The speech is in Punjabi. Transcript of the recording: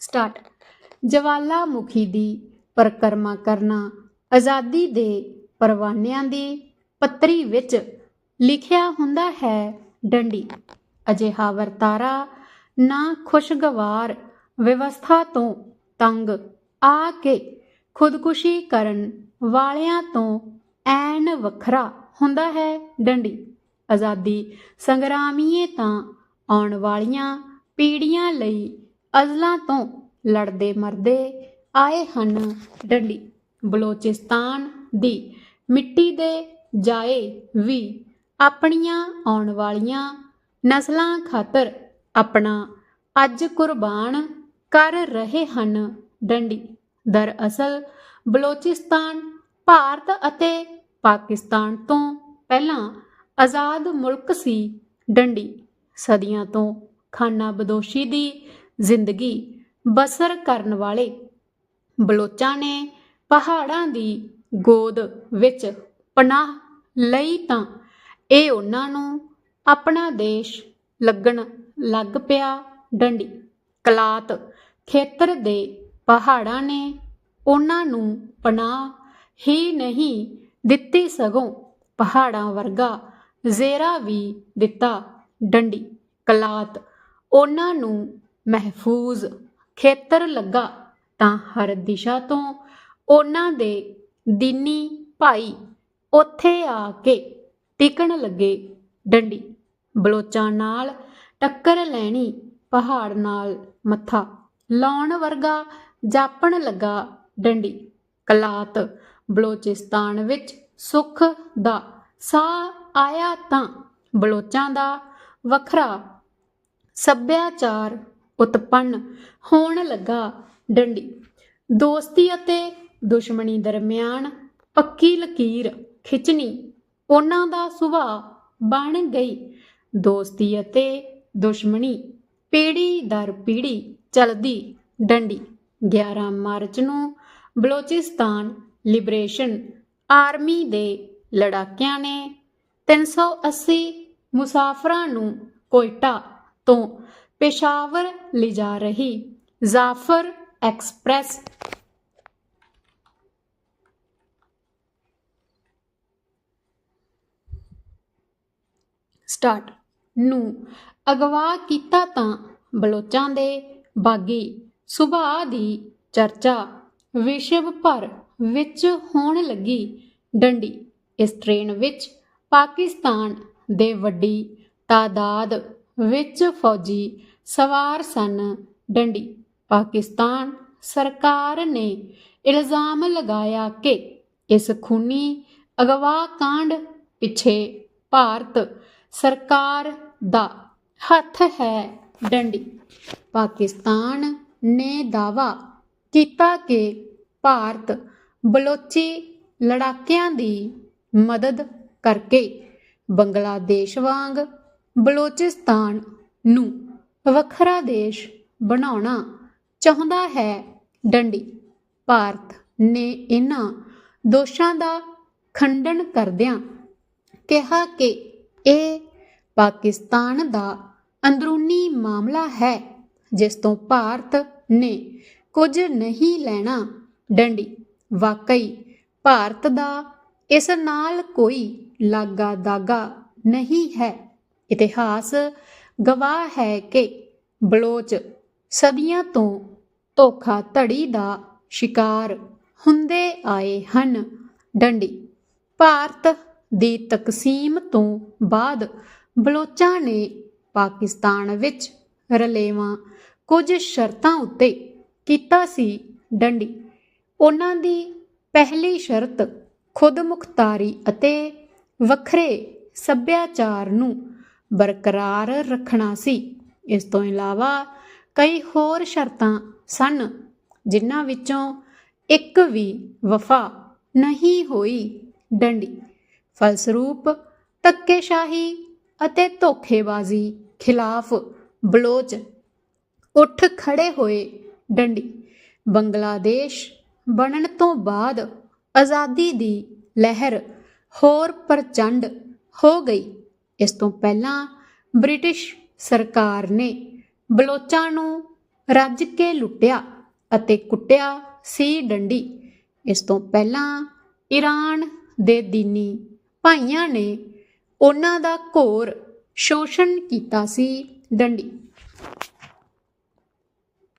ਸਟਾਰਟ। ਜਵਾਲਾਮੁਖੀ ਦੀ ਪਰਿਕਰਮਾ ਕਰਨਾ, ਆਜ਼ਾਦੀ ਦੇ ਪਰਵਾਨਿਆਂ ਦੀ ਪੱਤਰੀ ਵਿੱਚ ਲਿਖਿਆ ਹੁੰਦਾ ਹੈ ਡੰਡੀ। ਅਜਿਹਾ ਵਰਤਾਰਾ ਨਾ ਖੁਸ਼ਗਵਾਰ ਵਿਵਸਥਾ ਤੋਂ ਤੰਗ ਆ ਕੇ ਖੁਦਕੁਸ਼ੀ ਕਰਨ ਵਾਲਿਆਂ ਤੋਂ ਐਨ ਵੱਖਰਾ ਹੁੰਦਾ ਹੈ ਡੰਡੀ। ਆਜ਼ਾਦੀ ਸੰਗਰਾਮੀਏ ਤਾਂ ਆਉਣ ਵਾਲੀਆਂ ਪੀੜ੍ਹੀਆਂ ਲਈ ਅਜ਼ਲਾਂ ਤੋਂ ਲੜਦੇ ਮਰਦੇ ਆਏ ਹਨ ਡੰਡੀ। ਬਲੋਚਿਸਤਾਨ ਦੀ ਮਿੱਟੀ ਦੇ ਜਾਏ ਵੀ ਆਪਣੀਆਂ ਆਉਣ ਵਾਲੀਆਂ ਨਸਲਾਂ ਖਾਤਰ ਆਪਣਾ ਅੱਜ ਕੁਰਬਾਨ ਕਰ ਰਹੇ ਹਨ ਡੰਡੀ। ਦਰਅਸਲ ਬਲੋਚਿਸਤਾਨ ਭਾਰਤ ਅਤੇ ਪਾਕਿਸਤਾਨ ਤੋਂ ਪਹਿਲਾਂ ਆਜ਼ਾਦ ਮੁਲਕ ਸੀ ਡੰਡੀ। ਸਦੀਆਂ ਤੋਂ ਖਾਨਾ ਬਦੋਸ਼ੀ ਦੀ ਜ਼ਿੰਦਗੀ ਬਸਰ ਕਰਨ ਵਾਲੇ। ਬਲੋਚਾਂ ਨੇ ਪਹਾੜਾਂ ਦੀ ਗੋਦ ਵਿੱਚ ਪਨਾਹ ਲਈ ਤਾਂ ਇਹ ਉਹਨਾਂ ਨੂੰ ਆਪਣਾ ਦੇਸ਼ ਲੱਗਣ ਲੱਗ ਪਿਆ ਡੰਡੀ। ਕਲਾਤ ਖੇਤਰ ਦੇ ਪਹਾੜਾਂ ਨੇ ਉਹਨਾਂ ਨੂੰ ਪਨਾਹ ਹੀ ਨਹੀਂ ਦਿੱਤੀ ਸਗੋਂ ਪਹਾੜਾਂ ਵਰਗਾ ਜ਼ੇਰਾ ਵੀ ਦਿੱਤਾ ਡੰਡੀ। ਕਲਾਤ ਉਹਨਾਂ ਨੂੰ ਮਹਿਫੂਜ਼ ਖੇਤਰ ਲੱਗਾ ਤਾਂ ਹਰ ਦਿਸ਼ਾ ਤੋਂ। ਉਹਨਾਂ ਦੇ ਦੀਨੀ ਭਾਈ ਉੱਥੇ ਆ ਕੇ ਟਿਕਣ ਲੱਗੇ ਡੰਡੀ। ਬਲੋਚਾਂ ਨਾਲ ਟੱਕਰ ਲੈਣੀ ਪਹਾੜ ਨਾਲ ਮੱਥਾ। ਲਾਉਣ ਵਰਗਾ ਜਾਪਣ ਲੱਗਾ ਡੰਡੀ। ਕਲਾਤ ਬਲੋਚਿਸਤਾਨ ਵਿੱਚ ਸੁੱਖ ਦਾ ਸਾਹ ਆਇਆ ਤਾਂ ਬਲੋਚਾਂ ਦਾ ਵੱਖਰਾ ਸੱਭਿਆਚਾਰ ਉਤਪੰਨ ਹੋਣ ਲੱਗਾ ਡੰਡੀ। ਦੋਸਤੀ ਅਤੇ ਦੁਸ਼ਮਣੀ ਦਰਮਿਆਨ ਪੱਕੀ ਲਕੀਰ ਖਿੱਚਣੀ ਉਹਨਾਂ ਦਾ ਸੁਭਾਅ ਬਣ ਗਈ। ਦੋਸਤੀ ਅਤੇ ਦੁਸ਼ਮਣੀ ਪੀੜੀ ਦਰ ਪੀੜੀ ਚਲਦੀ ਡੰਡੀ। 11 ਮਾਰਚ ਨੂੰ ਬਲੋਚਿਸਤਾਨ ਲਿਬਰੇਸ਼ਨ ਆਰਮੀ ਦੇ ਲੜਾਕਿਆਂ ਨੇ 380 ਮੁਸਾਫਰਾਂ ਨੂੰ ਕੋਇਟਾ ਤੋਂ ਪੇਸ਼ਾਵਰ ਲਿਜਾ ਰਹੀ ਜ਼ਾਫਰ ਐਕਸਪ੍ਰੈਸ। ਸਟਾਰਟ। ਨੂੰ ਅਗਵਾ ਕੀਤਾ ਤਾਂ ਬਲੋਚਾਂ ਦੇ ਬਾਗੀ ਸੁਭਾਅ ਦੀ ਚਰਚਾ ਵਿਸ਼ਵ ਭਰ ਵਿੱਚ ਹੋਣ ਲੱਗੀ ਡੰਡੀ। ਇਸ ਟ੍ਰੇਨ ਵਿੱਚ ਪਾਕਿਸਤਾਨ ਦੇ ਵੱਡੀ ਤਾਦਾਦ ਵਿੱਚ ਫੌਜੀ ਸਵਾਰ ਸਨ। ਡੰਡੀ, ਪਾਕਿਸਤਾਨ ਸਰਕਾਰ ਨੇ ਇਲਜ਼ਾਮ ਲਗਾਇਆ ਕਿ ਇਸ ਖੂਨੀ ਅਗਵਾ ਕਾਂਡ ਪਿੱਛੇ ਭਾਰਤ ਸਰਕਾਰ ਦਾ ਹੱਥ ਹੈ। ਡੰਡੀ, ਪਾਕਿਸਤਾਨ ਨੇ ਦਾਵਾ ਕੀਤਾ ਕਿ ਭਾਰਤ ਬਲੋਚੀ ਲੜਾਕਿਆਂ ਦੀ ਮਦਦ ਕਰਕੇ ਬੰਗਲਾਦੇਸ਼ ਵਾਂਗ ਬਲੋਚਿਸਤਾਨ ਨੂੰ ਵੱਖਰਾ ਦੇਸ਼ ਬਣਾਉਣਾ ਚਾਹੁੰਦਾ ਹੈ। ਡੰਡੀ, ਭਾਰਤ ਨੇ ਇਹਨਾਂ ਦੋਸ਼ਾਂ ਦਾ ਖੰਡਨ ਕਰਦਿਆਂ ਕਿਹਾ ਕਿ ਇਹ ਪਾਕਿਸਤਾਨ ਦਾ ਅੰਦਰੂਨੀ ਮਾਮਲਾ ਹੈ, ਜਿਸ ਤੋਂ ਭਾਰਤ ਨੇ ਕੁਝ ਨਹੀਂ ਲੈਣਾ। ਡੰਡੀ, ਵਾਕਈ ਭਾਰਤ ਦਾ ਇਸ ਨਾਲ ਕੋਈ ਲਾਗਾ ਦਾਗਾ ਨਹੀਂ ਹੈ। ਇਤਿਹਾਸ ਗਵਾਹ ਹੈ ਕਿ ਬਲੋਚ ਸਦੀਆਂ ਤੋਂ ਧੋਖਾ ਧੜੀ ਦਾ ਸ਼ਿਕਾਰ ਹੁੰਦੇ ਆਏ ਹਨ। ਡੰਡੀ ਭਾਰਤ ਦੀ ਤਕਸੀਮ ਤੋਂ ਬਾਅਦ ਬਲੋਚਾਂ ਨੇ ਪਾਕਿਸਤਾਨ ਵਿੱਚ ਰਲੇਵਾਂ ਕੁਝ ਸ਼ਰਤਾਂ ਉੱਤੇ ਕੀਤਾ ਸੀ। ਡੰਡੀ ਉਹਨਾਂ ਦੀ ਪਹਿਲੀ ਸ਼ਰਤ ਖੁਦਮੁਖਤਾਰੀ ਅਤੇ ਵੱਖਰੇ ਸੱਭਿਆਚਾਰ ਨੂੰ ਬਰਕਰਾਰ ਰੱਖਣਾ ਸੀ। ਇਸ ਤੋਂ ਇਲਾਵਾ ਕਈ ਹੋਰ ਸ਼ਰਤਾਂ ਸਨ, ਜਿਨ੍ਹਾਂ ਵਿੱਚੋਂ ਇੱਕ ਵੀ ਵਫਾ ਨਹੀਂ ਹੋਈ। ਡੰਡੀ, ਫਲਸਰੂਪ, ਧੱਕੇਸ਼ਾਹੀ ਅਤੇ ਧੋਖੇਬਾਜ਼ੀ ਖਿਲਾਫ ਬਲੋਚ ਉੱਠ ਖੜੇ ਹੋਏ ਡੰਡੀ। ਬੰਗਲਾਦੇਸ਼ ਬਣਨ ਤੋਂ ਬਾਅਦ ਆਜ਼ਾਦੀ ਦੀ ਲਹਿਰ ਹੋਰ ਪ੍ਰਚੰਡ ਹੋ ਗਈ। ਇਸ ਤੋਂ ਪਹਿਲਾਂ ਬ੍ਰਿਟਿਸ਼ ਸਰਕਾਰ ਨੇ ਬਲੋਚਾਂ ਨੂੰ ਰੱਜ ਕੇ ਲੁੱਟਿਆ ਅਤੇ ਕੁੱਟਿਆ ਸੀ ਡੰਡੀ। ਇਸ ਤੋਂ ਪਹਿਲਾਂ ਈਰਾਨ ਦੇ ਦੀਨੀ ਭਾਈਆਂ ਨੇ ਉਹਨਾਂ ਦਾ ਘੋਰ ਸ਼ੋਸ਼ਣ ਕੀਤਾ ਸੀ ਡੰਡੀ।